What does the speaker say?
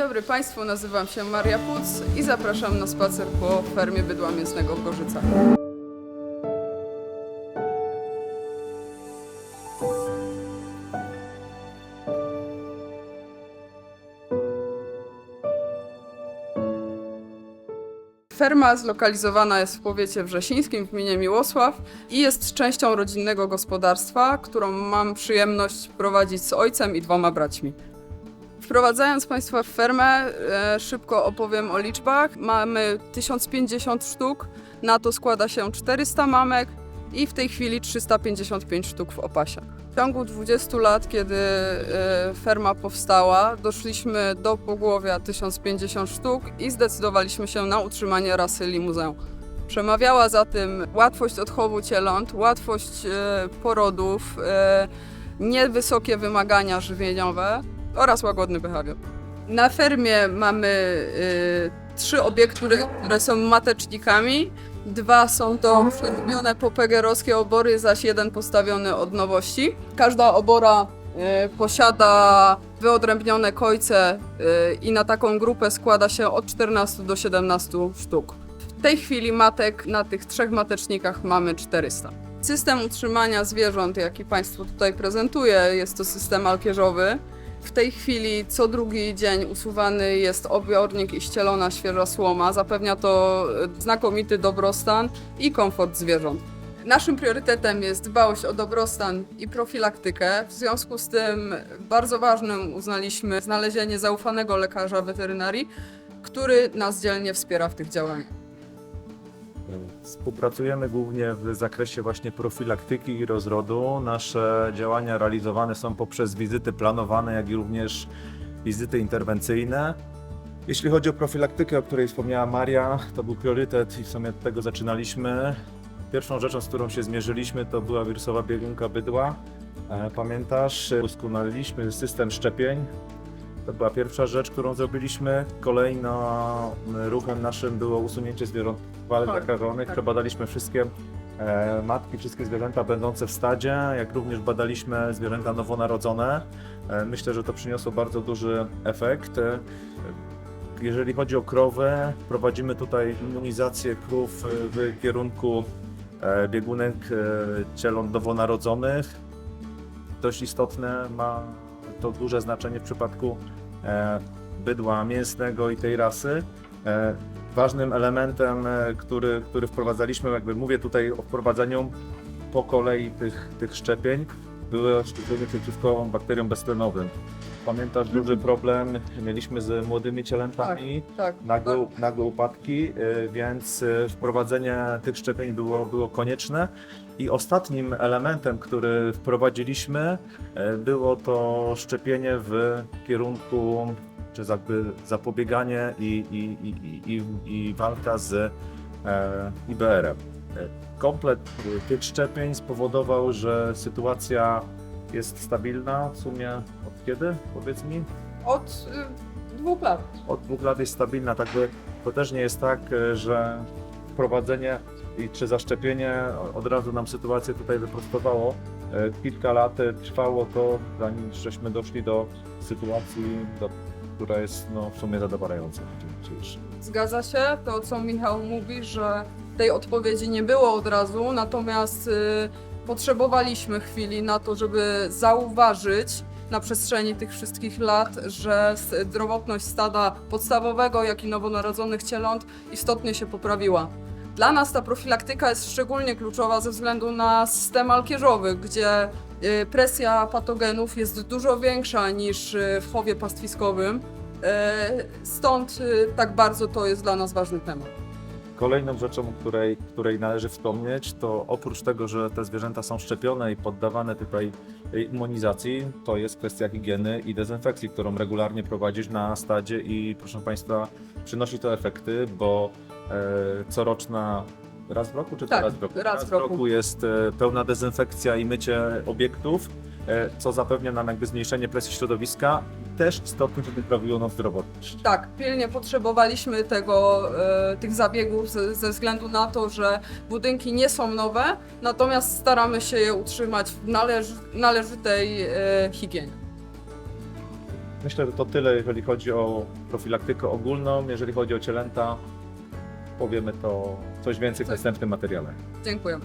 dobry Państwu, nazywam się Maria Puc i zapraszam na spacer po fermie bydła mięsnego w Gorzycach. Ferma zlokalizowana jest w powiecie wrzesińskim w gminie Miłosław i jest częścią rodzinnego gospodarstwa, którą mam przyjemność prowadzić z ojcem i dwoma braćmi. Wprowadzając Państwa w fermę, e, szybko opowiem o liczbach. Mamy 1050 sztuk, na to składa się 400 mamek i w tej chwili 355 sztuk w opasie. W ciągu 20 lat, kiedy e, ferma powstała, doszliśmy do pogłowia 1050 sztuk i zdecydowaliśmy się na utrzymanie rasy limuzę. Przemawiała za tym łatwość odchowu cieląt, łatwość e, porodów, niewysokie wymagania żywieniowe oraz łagodny behawior. Na fermie mamy y, trzy obiekty, które są matecznikami. Dwa są to przerobione popegerowskie obory, zaś jeden postawiony od nowości. Każda obora y, posiada wyodrębnione kojce y, i na taką grupę składa się od 14 do 17 sztuk. W tej chwili matek na tych trzech matecznikach mamy 400. System utrzymania zwierząt, jaki Państwu tutaj prezentuję, jest to system alkierzowy. W tej chwili co drugi dzień usuwany jest obiornik i ścielona świeża słoma. Zapewnia to e, znakomity dobrostan i komfort zwierząt. Naszym priorytetem jest dbałość o dobrostan i profilaktykę. W związku z tym bardzo ważnym uznaliśmy znalezienie zaufanego lekarza weterynarii, który nas dzielnie wspiera w tych działaniach. Współpracujemy głównie w zakresie właśnie profilaktyki i rozrodu. Nasze działania realizowane są poprzez wizyty planowane, jak i również wizyty interwencyjne. Jeśli chodzi o profilaktykę, o której wspomniała Maria, to był priorytet i w sumie od tego zaczynaliśmy. Pierwszą rzeczą, z którą się zmierzyliśmy, to była wirusowa biegunka bydła. E, Pamiętasz, udoskonaliliśmy system szczepień. To była pierwsza rzecz, którą zrobiliśmy. Kolejnym ruchem naszym było usunięcie zwierząt chwale Tak, zakażonych. tak. Przebadaliśmy wszystkie e, matki, wszystkie zwierzęta będące w stadzie, jak również badaliśmy zwierzęta nowonarodzone. E, myślę, że to przyniosło bardzo duży efekt. E, jeżeli chodzi o krowy, prowadzimy tutaj immunizację krów e, w kierunku e, biegunek e, cieląt nowonarodzonych. Dość istotne ma to duże znaczenie w przypadku bydła mięsnego i tej rasy. E, ważnym elementem, e, który, który wprowadzaliśmy, jakby mówię tutaj o wprowadzaniu po kolei tych, tych szczepień, były szczepienia przeciwko bakteriom beztlenowym. Pamiętasz duży problem mieliśmy z młodymi cielętami, Tak, nagłe, nagłe upadki, y, więc y, wprowadzenie tych szczepień było, było konieczne. I ostatnim elementem, który wprowadziliśmy, y, było to szczepienie w kierunku, czy jakby zapobieganie i, i, i, i, i, i walka z e, IBR-em. Komplet tych szczepień spowodował, że sytuacja jest stabilna w sumie od kiedy, powiedz mi? od y, dwóch lat. od dwóch lat jest stabilna, także to też nie jest tak, e, że wprowadzenie i czy zaszczepienie od razu nam sytuację tutaj wyprostowało. E, Kilka lat e, trwało to, zanim żeśmy doszli do sytuacji, do, która jest no, w sumie zadowalająca. Przecież. Zgadza się, to co Michał mówi, że tej odpowiedzi nie było od razu, natomiast y, potrzebowaliśmy chwili na to, żeby zauważyć na przestrzeni tych wszystkich lat, że zdrowotność stada podstawowego, jak i nowonarodzonych cieląt istotnie się poprawiła. Dla nas ta profilaktyka jest szczególnie kluczowa ze względu na system alkierzowy, gdzie y, presja patogenów jest dużo większa niż y, w chowie pastwiskowym. E, Stąd y, tak bardzo to jest dla nas ważny temat. Kolejną rzeczą, o której, której należy wspomnieć, to oprócz tego, że te zwierzęta są szczepione i poddawane tutaj immunizacji, to jest kwestia higieny i dezynfekcji, którą regularnie prowadzisz na stadzie i proszę Państwa, przynosi to efekty, bo e, coroczna raz w roku czy Tak, raz w roku? raz w roku. jest e, pełna dezynfekcja i mycie obiektów, e, co zapewnia nam jakby zmniejszenie presji środowiska, też istotnie, żeby poprawiło nam zdrowotność. Tak, pilnie potrzebowaliśmy tego, e, tych zabiegów ze, ze względu na to, że budynki nie są nowe, natomiast staramy się je utrzymać w należy, należytej e, higienie. Myślę, że to tyle, jeżeli chodzi o profilaktykę ogólną. Jeżeli chodzi o cielęta, powiemy to coś więcej w Tak. następnym materiale. Dziękujemy.